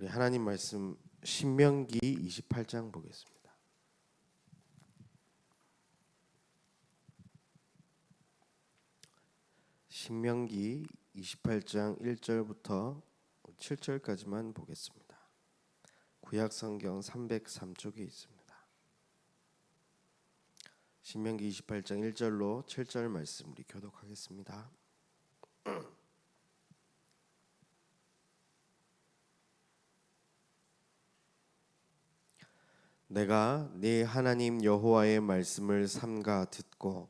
우리 하나님 말씀 신명기 28장 보겠습니다. 신명기 28장 1절부터 7절까지만 보겠습니다. 구약 성경 303쪽에 있습니다. 신명기 28장 1절로 7절 말씀 우리 교독하겠습니다. 내가 네 하나님 여호와의 말씀을 삼가 듣고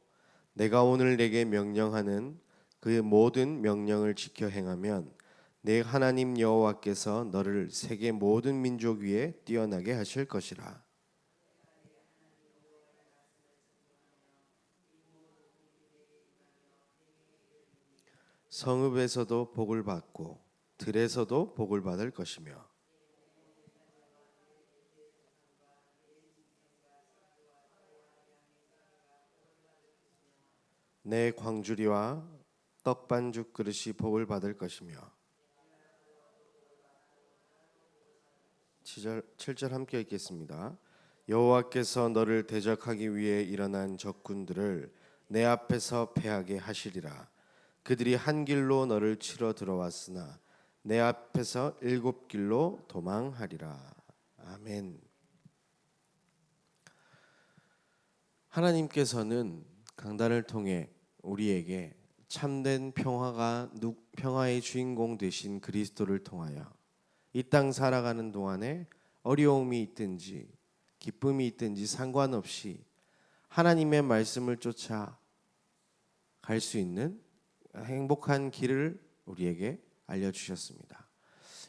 내가 오늘 내게 명령하는 그 모든 명령을 지켜 행하면 내 하나님 여호와께서 너를 세계 모든 민족 위에 뛰어나게 하실 것이라. 성읍에서도 복을 받고 들에서도 복을 받을 것이며 내 광주리와 떡반죽 그릇이 복을 받을 것이며 7절, 7절 함께 읽겠습니다. 여호와께서 너를 대적하기 위해 일어난 적군들을 내 앞에서 패하게 하시리라. 그들이 한 길로 너를 치러 들어왔으나 내 앞에서 일곱 길로 도망하리라. 아멘. 하나님께서는 강단을 통해 우리에게 참된 평화가 누- 평화의 주인공 되신 그리스도를 통하여 이 땅 살아가는 동안에 어려움이 있든지 기쁨이 있든지 상관없이 하나님의 말씀을 쫓아 갈 수 있는 행복한 길을 우리에게 알려 주셨습니다.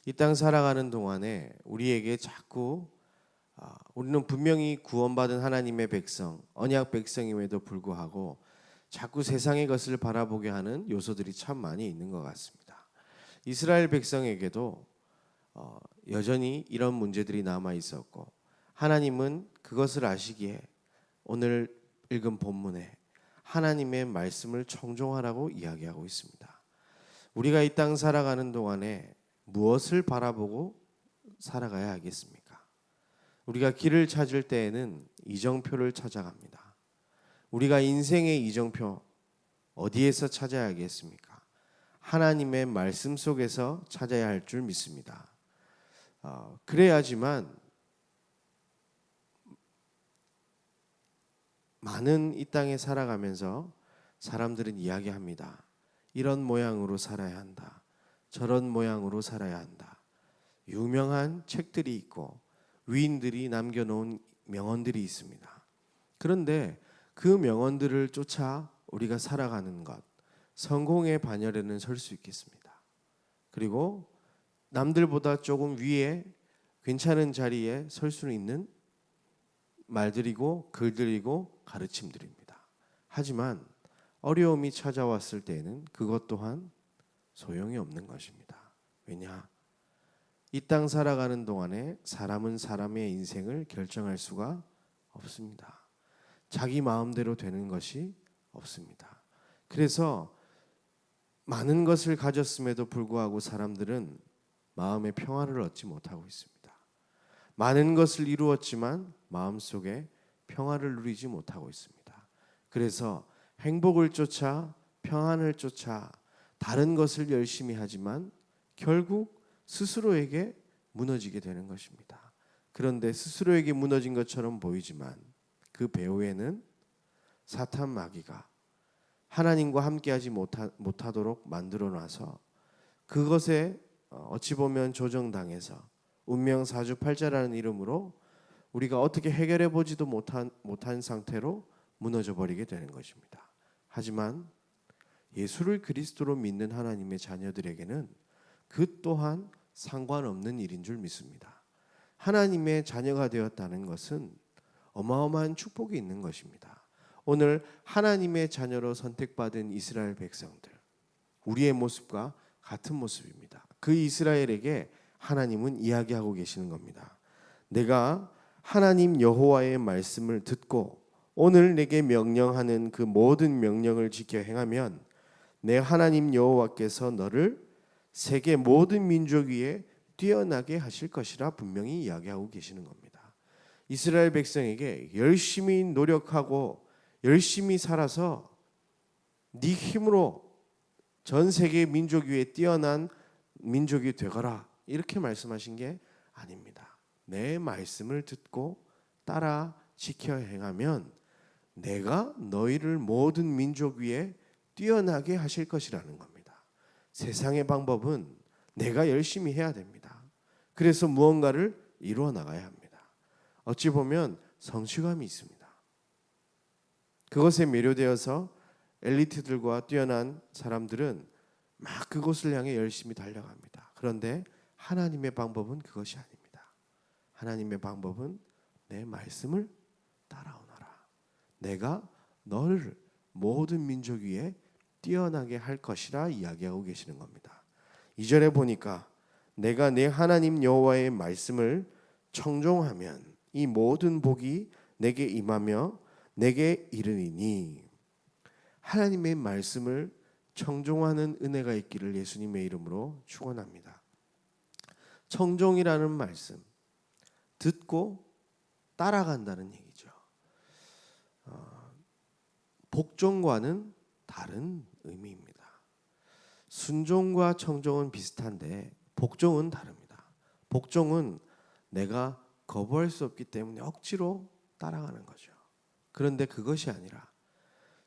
이 땅 살아가는 동안에 우리에게 자꾸 아, 우리는 분명히 구원받은 하나님의 백성, 언약 백성임에도 불구하고 자꾸 세상의 것을 바라보게 하는 요소들이 참 많이 있는 것 같습니다. 이스라엘 백성에게도 어, 여전히 이런 문제들이 남아 있었고 하나님은 그것을 아시기에 오늘 읽은 본문에 하나님의 말씀을 청종하라고 이야기하고 있습니다. 우리가 이 땅 살아가는 동안에 무엇을 바라보고 살아가야 하겠습니까? 우리가 길을 찾을 때에는 이정표를 찾아갑니다. 우리가 인생의 이정표 어디에서 찾아야겠습니까? 하나님의 말씀 속에서 찾아야 할 줄 믿습니다. 어, 그래야지만 많은 이 땅에 살아가면서 사람들은 이야기합니다. 이런 모양으로 살아야 한다. 저런 모양으로 살아야 한다. 유명한 책들이 있고 위인들이 남겨놓은 명언들이 있습니다. 그런데 그 명언들을 쫓아 우리가 살아가는 것, 성공의 반열에는 설 수 있겠습니다. 그리고 남들보다 조금 위에 괜찮은 자리에 설 수 있는 말들이고 글들이고 가르침들입니다. 하지만 어려움이 찾아왔을 때에는 그것 또한 소용이 없는 것입니다. 왜냐? 이 땅 살아가는 동안에 사람은 사람의 인생을 결정할 수가 없습니다. 자기 마음대로 되는 것이 없습니다. 그래서 많은 것을 가졌음에도 불구하고 사람들은 마음의 평화를 얻지 못하고 있습니다. 많은 것을 이루었지만 마음속에 평화를 누리지 못하고 있습니다. 그래서 행복을 쫓아 평안을 쫓아 다른 것을 열심히 하지만 결국 스스로에게 무너지게 되는 것입니다. 그런데 스스로에게 무너진 것처럼 보이지만 그 배후에는 사탄 마귀가 하나님과 함께하지 못하, 못하도록 만들어 놔서 그것에 어, 어찌 보면 조정당해서 운명 사주팔자라는 이름으로 우리가 어떻게 해결해 보지도 못한 못한 상태로 무너져 버리게 되는 것입니다. 하지만 예수를 그리스도로 믿는 하나님의 자녀들에게는 그 또한 상관없는 일인 줄 믿습니다. 하나님의 자녀가 되었다는 것은 어마어마한 축복이 있는 것입니다. 오늘 하나님의 자녀로 선택받은 이스라엘 백성들, 우리의 모습과 같은 모습입니다. 그 이스라엘에게 하나님은 이야기하고 계시는 겁니다. 내가 하나님 여호와의 말씀을 듣고 오늘 내게 명령하는 그 모든 명령을 지켜 행하면 내 하나님 여호와께서 너를 세계 모든 민족 위에 뛰어나게 하실 것이라 분명히 이야기하고 계시는 겁니다. 이스라엘 백성에게 열심히 노력하고 열심히 살아서 네 힘으로 전 세계 민족 위에 뛰어난 민족이 되거라 이렇게 말씀하신 게 아닙니다. 내 말씀을 듣고 따라 지켜 행하면 내가 너희를 모든 민족 위에 뛰어나게 하실 것이라는 겁니다. 세상의 방법은 내가 열심히 해야 됩니다. 그래서 무언가를 이루어 나가야 합니다. 어찌 보면 성취감이 있습니다. 그것에 매료되어서 엘리트들과 뛰어난 사람들은 막 그곳을 향해 열심히 달려갑니다. 그런데 하나님의 방법은 그것이 아닙니다. 하나님의 방법은 내 말씀을 따라오너라. 내가 너를 모든 민족 위에 뛰어나게 할 것이라 이야기하고 계시는 겁니다. 이절에 보니까 내가 내 하나님 여호와의 말씀을 청종하면 이 모든 복이 내게 임하며 내게 이르니니 하나님의 말씀을 청종하는 은혜가 있기를 예수님의 이름으로 축원합니다. 청종이라는 말씀 듣고 따라간다는 얘기죠. 어, 복종과는 다른 의미입니다. 순종과 청종은 비슷한데 복종은 다릅니다. 복종은 내가 거부할 수 없기 때문에 억지로 따라가는 거죠. 그런데 그것이 아니라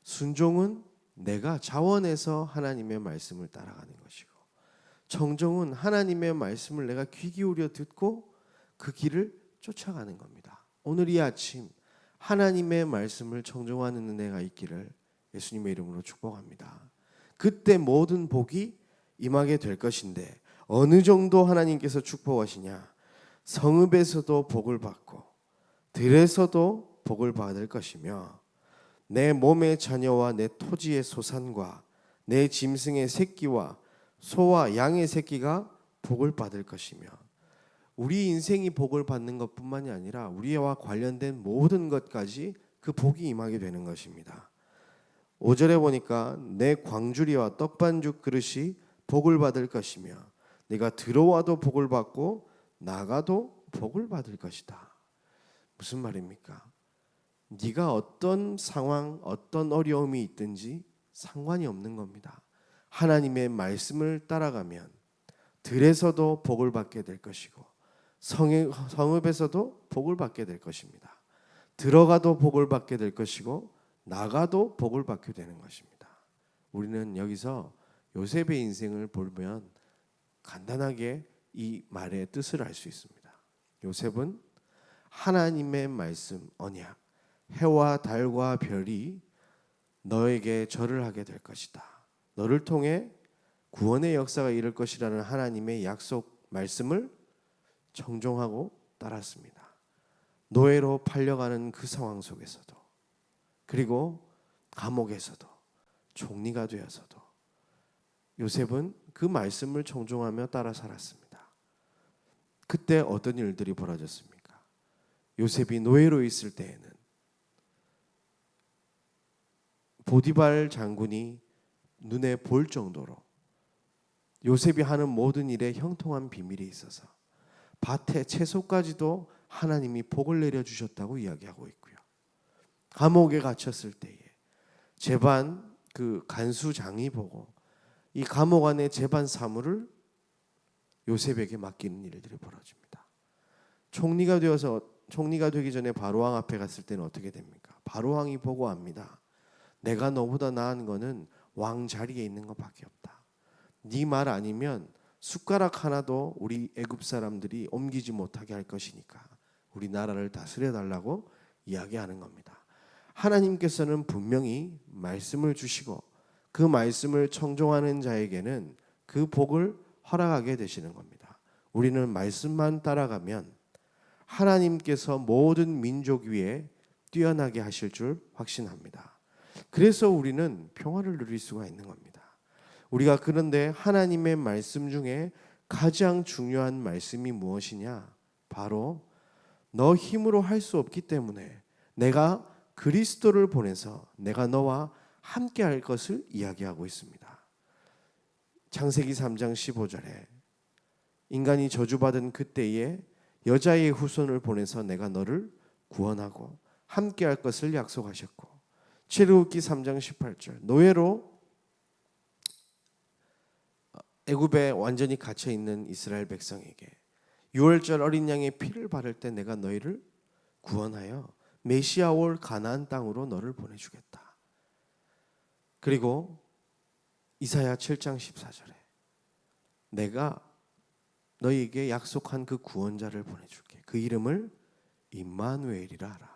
순종은 내가 자원해서 하나님의 말씀을 따라가는 것이고 청종은 하나님의 말씀을 내가 귀 기울여 듣고 그 길을 쫓아가는 겁니다. 오늘 이 아침 하나님의 말씀을 청종하는 은혜가 있기를 예수님의 이름으로 축복합니다. 그때 모든 복이 임하게 될 것인데 어느 정도 하나님께서 축복하시냐? 성읍에서도 복을 받고 들에서도 복을 받을 것이며 내 몸의 자녀와 내 토지의 소산과 내 짐승의 새끼와 소와 양의 새끼가 복을 받을 것이며 우리 인생이 복을 받는 것뿐만이 아니라 우리와 관련된 모든 것까지 그 복이 임하게 되는 것입니다. 5절에 보니까 내 광주리와 떡반죽 그릇이 복을 받을 것이며 네가 들어와도 복을 받고 나가도 복을 받을 것이다. 무슨 말입니까? 네가 어떤 상황, 어떤 어려움이 있든지 상관이 없는 겁니다. 하나님의 말씀을 따라가면 들에서도 복을 받게 될 것이고 성읍, 성읍에서도 복을 받게 될 것입니다. 들어가도 복을 받게 될 것이고 나가도 복을 받게 되는 것입니다. 우리는 여기서 요셉의 인생을 보면 간단하게 이 말의 뜻을 알 수 있습니다. 요셉은 하나님의 말씀 언약 해와 달과 별이 너에게 절을 하게 될 것이다. 너를 통해 구원의 역사가 이룰 것이라는 하나님의 약속 말씀을 청종하고 따랐습니다. 노예로 팔려가는 그 상황 속에서도 그리고 감옥에서도 총리가 되어서도 요셉은 그 말씀을 청종하며 따라 살았습니다. 그때 어떤 일들이 벌어졌습니까? 요셉이 노예로 있을 때에는 보디발 장군이 눈에 볼 정도로 요셉이 하는 모든 일에 형통한 비밀이 있어서 밭에 채소까지도 하나님이 복을 내려 주셨다고 이야기하고 있고요. 감옥에 갇혔을 때에 재반 그 간수장이 보고 이 감옥 안에 재반 사물을 요셉에게 맡기는 일들이 벌어집니다. 총리가 되어서 총리가 되기 전에 바로왕 앞에 갔을 때는 어떻게 됩니까? 바로왕이 보고합니다. 내가 너보다 나은 거는 왕 자리에 있는 것밖에 없다. 네 말 아니면 숟가락 하나도 우리 애굽 사람들이 옮기지 못하게 할 것이니까 우리 나라를 다스려 달라고 이야기하는 겁니다. 하나님께서는 분명히 말씀을 주시고 그 말씀을 청종하는 자에게는 그 복을 허락하게 되시는 겁니다. 우리는 말씀만 따라가면 하나님께서 모든 민족 위에 뛰어나게 하실 줄 확신합니다. 그래서 우리는 평화를 누릴 수가 있는 겁니다. 우리가 그런데 하나님의 말씀 중에 가장 중요한 말씀이 무엇이냐? 바로 너 힘으로 할 수 없기 때문에 내가 그리스도를 보내서 내가 너와 함께 할 것을 이야기하고 있습니다. 창세기 3장 15절에 인간이 저주받은 그때에 여자의 후손을 보내서 내가 너를 구원하고 함께할 것을 약속하셨고 출애굽기 3장 18절 노예로 애굽에 완전히 갇혀 있는 이스라엘 백성에게 유월절 어린 양의 피를 바를 때 내가 너희를 구원하여 메시아 올 가나안 땅으로 너를 보내주겠다. 그리고 이사야 7장 14절에 내가 너희에게 약속한 그 구원자를 보내줄게. 그 이름을 임마누엘이라 하라.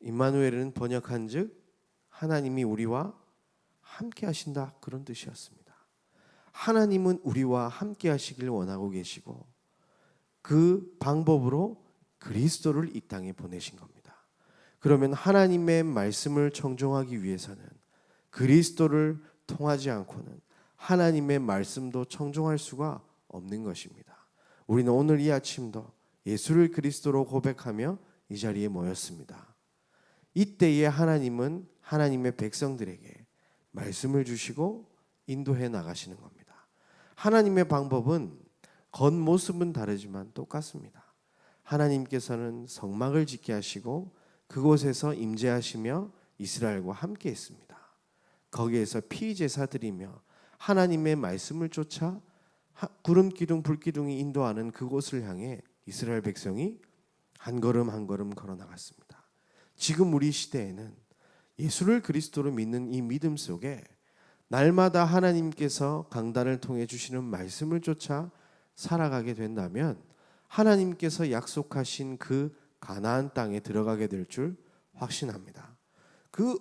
임마누엘은 번역한즉 하나님이 우리와 함께 하신다 그런 뜻이었습니다. 하나님은 우리와 함께 하시길 원하고 계시고 그 방법으로 그리스도를 이 땅에 보내신 겁니다. 그러면 하나님의 말씀을 청종하기 위해서는 그리스도를 통하지 않고는 하나님의 말씀도 청종할 수가 없는 것입니다. 우리는 오늘 이 아침도 예수를 그리스도로 고백하며 이 자리에 모였습니다. 이때에 하나님은 하나님의 백성들에게 말씀을 주시고 인도해 나가시는 겁니다. 하나님의 방법은 겉모습은 다르지만 똑같습니다. 하나님께서는 성막을 짓게 하시고 그곳에서 임재하시며 이스라엘과 함께 했습니다. 거기에서 피 제사 드리며 하나님의 말씀을 쫓아 구름 기둥 불 기둥이 인도하는 그곳을 향해 이스라엘 백성이 한 걸음 한 걸음 걸어 나갔습니다. 지금 우리 시대에는 예수를 그리스도로 믿는 이 믿음 속에 날마다 하나님께서 강단을 통해 주시는 말씀을 쫓아 살아가게 된다면 하나님께서 약속하신 그 가나안 땅에 들어가게 될 줄 확신합니다. 그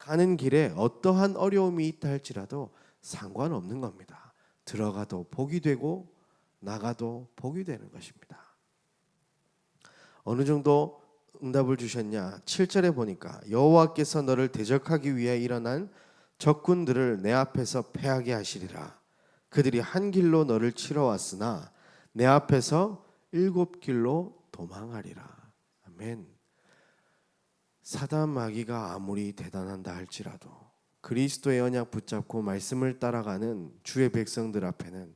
가는 길에 어떠한 어려움이 있다 할지라도 상관없는 겁니다. 들어가도 복이 되고 나가도 복이 되는 것입니다. 어느 정도 응답을 주셨냐? 7절에 보니까 여호와께서 너를 대적하기 위해 일어난 적군들을 내 앞에서 패하게 하시리라. 그들이 한 길로 너를 치러 왔으나 내 앞에서 일곱 길로 도망하리라. 아멘. 사단 마귀가 아무리 대단한다 할지라도 그리스도의 언약 붙잡고 말씀을 따라가는 주의 백성들 앞에는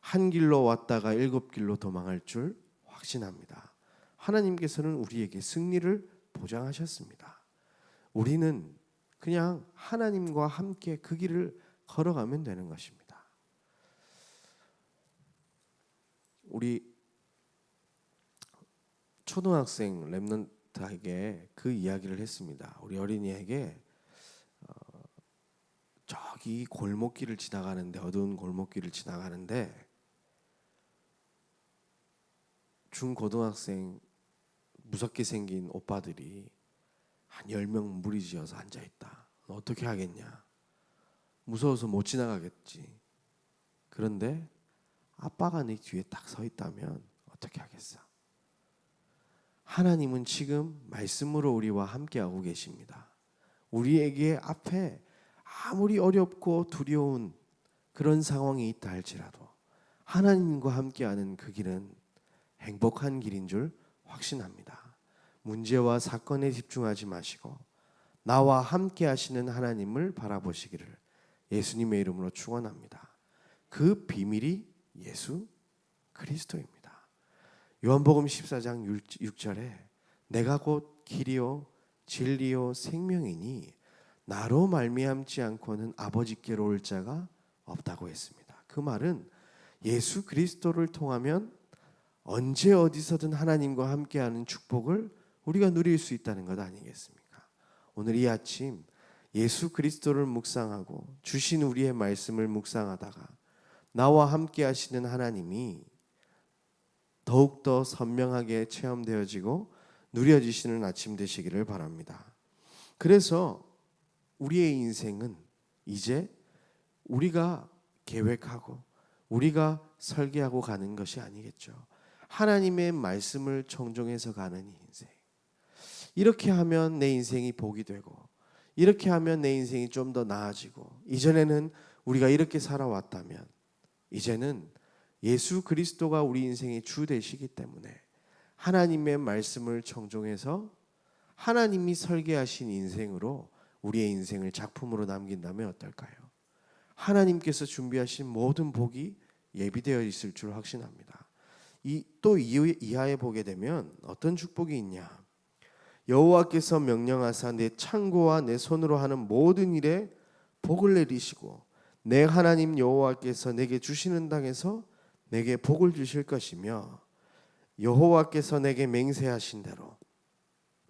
한 길로 왔다가 일곱 길로 도망할 줄 확신합니다. 하나님께서는 우리에게 승리를 보장하셨습니다. 우리는 그냥 하나님과 함께 그 길을 걸어가면 되는 것입니다. 우리 초등학생 랩런 트에게 그 이야기를 했습니다. 우리 어린이에게 어, 저기 골목길을 지나가는데 어두운 골목길을 지나가는데 중고등학생 무섭게 생긴 오빠들이 한 열 명 무리지어서 앉아 있다. 어떻게 하겠냐? 무서워서 못 지나가겠지. 그런데 아빠가 네 뒤에 딱 서 있다면 어떻게 하겠어? 하나님은 지금 말씀으로 우리와 함께하고 계십니다. 우리에게 앞에 아무리 어렵고 두려운 그런 상황이 있다 할지라도 하나님과 함께하는 그 길은 행복한 길인 줄 확신합니다. 문제와 사건에 집중하지 마시고 나와 함께 하시는 하나님을 바라보시기를 예수님의 이름으로 축원합니다. 그 비밀이 예수 그리스도입니다. 요한복음 14장 6절에 내가 곧 길이요 진리요 생명이니 나로 말미암지 않고는 아버지께로 올 자가 없다고 했습니다. 그 말은 예수 그리스도를 통하면 언제 어디서든 하나님과 함께하는 축복을 우리가 누릴 수 있다는 것 아니겠습니까? 오늘 이 아침 예수 그리스도를 묵상하고 주신 우리의 말씀을 묵상하다가 나와 함께 하시는 하나님이 더욱더 선명하게 체험되어지고 누려지시는 아침 되시기를 바랍니다. 그래서 우리의 인생은 이제 우리가 계획하고 우리가 설계하고 가는 것이 아니겠죠. 하나님의 말씀을 청종해서 가는 인생. 이렇게 하면 내 인생이 복이 되고 이렇게 하면 내 인생이 좀 더 나아지고 이전에는 우리가 이렇게 살아왔다면 이제는 예수 그리스도가 우리 인생의 주 되시기 때문에 하나님의 말씀을 청종해서 하나님이 설계하신 인생으로 우리의 인생을 작품으로 남긴다면 어떨까요? 하나님께서 준비하신 모든 복이 예비되어 있을 줄 확신합니다. 이 또 이하에 보게 되면 어떤 축복이 있냐? 여호와께서 명령하사 내 창고와 내 손으로 하는 모든 일에 복을 내리시고 내 하나님 여호와께서 내게 주시는 땅에서 내게 복을 주실 것이며 여호와께서 내게 맹세하신 대로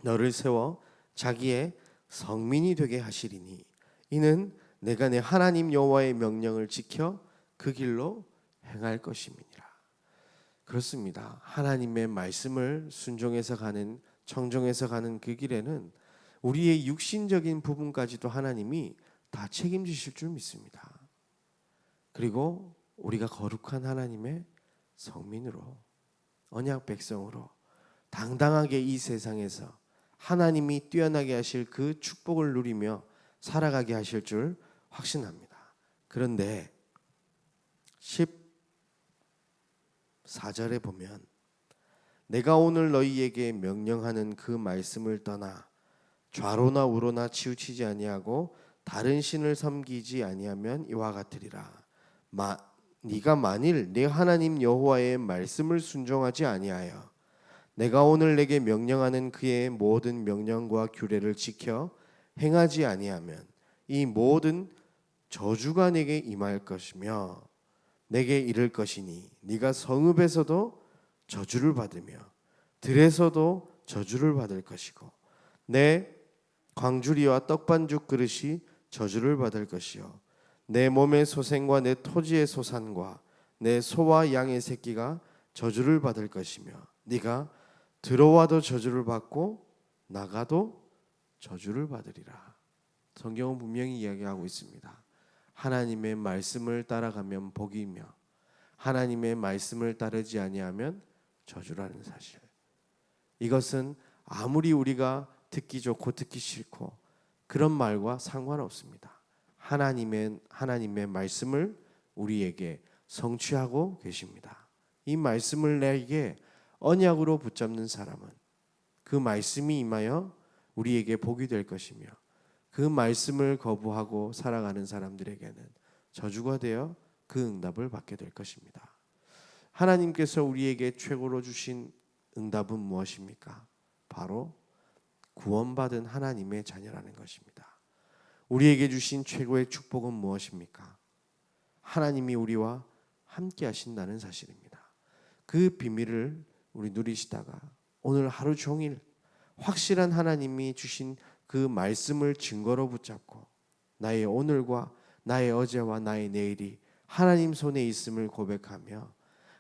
너를 세워 자기의 성민이 되게 하시리니 이는 내가 내 하나님 여호와의 명령을 지켜 그 길로 행할 것임이니라. 그렇습니다. 하나님의 말씀을 순종해서 가는 청정해서 가는 그 길에는 우리의 육신적인 부분까지도 하나님이 다 책임지실 줄 믿습니다. 그리고 우리가 거룩한 하나님의 성민으로 언약 백성으로 당당하게 이 세상에서 하나님이 뛰어나게 하실 그 축복을 누리며 살아가게 하실 줄 확신합니다. 그런데 14절에 보면 내가 오늘 너희에게 명령하는 그 말씀을 떠나 좌로나 우로나 치우치지 아니하고 다른 신을 섬기지 아니하면 이와 같으리라. 마, 네가 만일 내 하나님 여호와의 말씀을 순종하지 아니하여 내가 오늘 내게 명령하는 그의 모든 명령과 규례를 지켜 행하지 아니하면 이 모든 저주가 내게 임할 것이며 내게 이를 것이니 네가 성읍에서도 저주를 받으며 들에서도 저주를 받을 것이고 내 광주리와 떡반죽 그릇이 저주를 받을 것이요 내 몸의 소생과 내 토지의 소산과 내 소와 양의 새끼가 저주를 받을 것이며 네가 들어와도 저주를 받고 나가도 저주를 받으리라. 성경은 분명히 이야기하고 있습니다. 하나님의 말씀을 따라가면 복이며 하나님의 말씀을 따르지 아니하면 저주라는 사실. 이것은 아무리 우리가 듣기 좋고 듣기 싫고 그런 말과 상관없습니다. 하나님의 하나님의 말씀을 우리에게 성취하고 계십니다. 이 말씀을 내게 언약으로 붙잡는 사람은 그 말씀이 임하여 우리에게 복이 될 것이며 그 말씀을 거부하고 살아가는 사람들에게는 저주가 되어 그 응답을 받게 될 것입니다. 하나님께서 우리에게 최고로 주신 응답은 무엇입니까? 바로 구원받은 하나님의 자녀라는 것입니다. 우리에게 주신 최고의 축복은 무엇입니까? 하나님이 우리와 함께 하신다는 사실입니다. 그 비밀을 우리 누리시다가 오늘 하루 종일 확실한 하나님이 주신 그 말씀을 증거로 붙잡고 나의 오늘과 나의 어제와 나의 내일이 하나님 손에 있음을 고백하며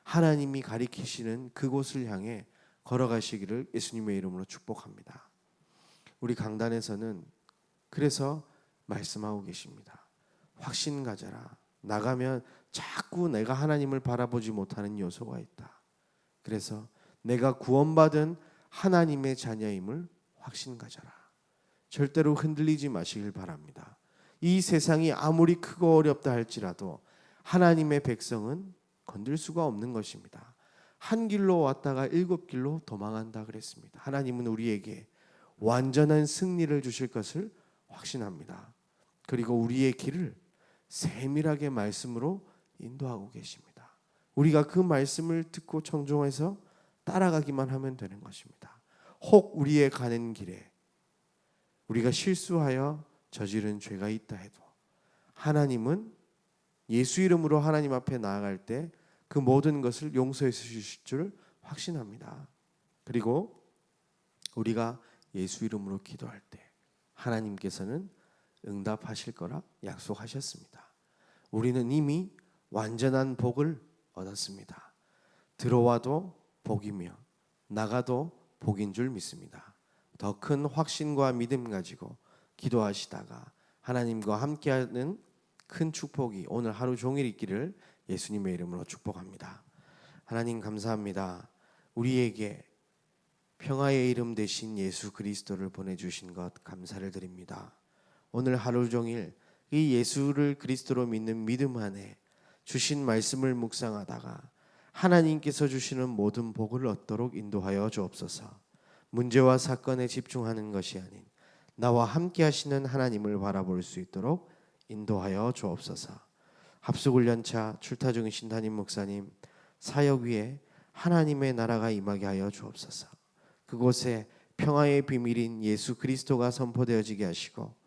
하나님이 가리키시는 그곳을 향해 걸어가시기를 예수님의 이름으로 축복합니다. 우리 강단에서는 그래서 말씀하고 계십니다. 확신 가져라. 나가면 자꾸 내가 하나님을 바라보지 못하는 요소가 있다. 그래서 내가 구원받은 하나님의 자녀임을 확신 가져라. 절대로 흔들리지 마시길 바랍니다. 이 세상이 아무리 크고 어렵다 할지라도 하나님의 백성은 건들 수가 없는 것입니다. 한 길로 왔다가 일곱 길로 도망한다 그랬습니다. 하나님은 우리에게 완전한 승리를 주실 것을 확신합니다. 그리고 우리의 길을 세밀하게 말씀으로 인도하고 계십니다. 우리가 그 말씀을 듣고 청종해서 따라가기만 하면 되는 것입니다. 혹 우리의 가는 길에 우리가 실수하여 저지른 죄가 있다 해도 하나님은 예수 이름으로 하나님 앞에 나아갈 때 그 모든 것을 용서해 주실 줄 확신합니다. 그리고 우리가 예수 이름으로 기도할 때 하나님께서는 응답하실 거라 약속하셨습니다. 우리는 이미 완전한 복을 얻었습니다. 들어와도 복이며 나가도 복인 줄 믿습니다. 더 큰 확신과 믿음 가지고 기도하시다가 하나님과 함께하는 큰 축복이 오늘 하루 종일 있기를 예수님의 이름으로 축복합니다. 하나님 감사합니다. 우리에게 평화의 이름 대신 예수 그리스도를 보내주신 것 감사를 드립니다. 오늘 하루 종일 이 예수를 그리스도로 믿는 믿음 안에 주신 말씀을 묵상하다가 하나님께서 주시는 모든 복을 얻도록 인도하여 주옵소서. 문제와 사건에 집중하는 것이 아닌 나와 함께 하시는 하나님을 바라볼 수 있도록 인도하여 주옵소서. 합숙훈련차 출타 중이신 담임 목사님 사역 위에 하나님의 나라가 임하게 하여 주옵소서. 그곳에 평화의 비밀인 예수 그리스도가 선포되어지게 하시고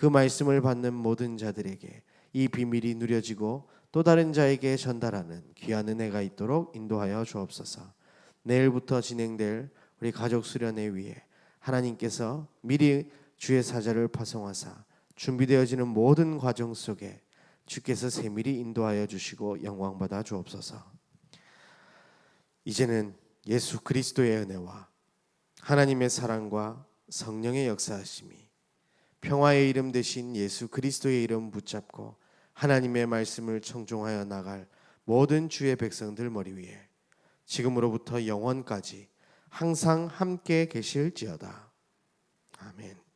그 말씀을 받는 모든 자들에게 이 비밀이 누려지고 또 다른 자에게 전달하는 귀한 은혜가 있도록 인도하여 주옵소서. 내일부터 진행될 우리 가족 수련회 위에 하나님께서 미리 주의 사자를 파송하사 준비되어지는 모든 과정 속에 주께서 세밀히 인도하여 주시고 영광 받아 주옵소서. 이제는 예수 그리스도의 은혜와 하나님의 사랑과 성령의 역사하심이 평화의 이름 대신 예수 그리스도의 이름 붙잡고 하나님의 말씀을 청종하여 나갈 모든 주의 백성들 머리 위에 지금으로부터 영원까지 항상 함께 계실지어다. 아멘.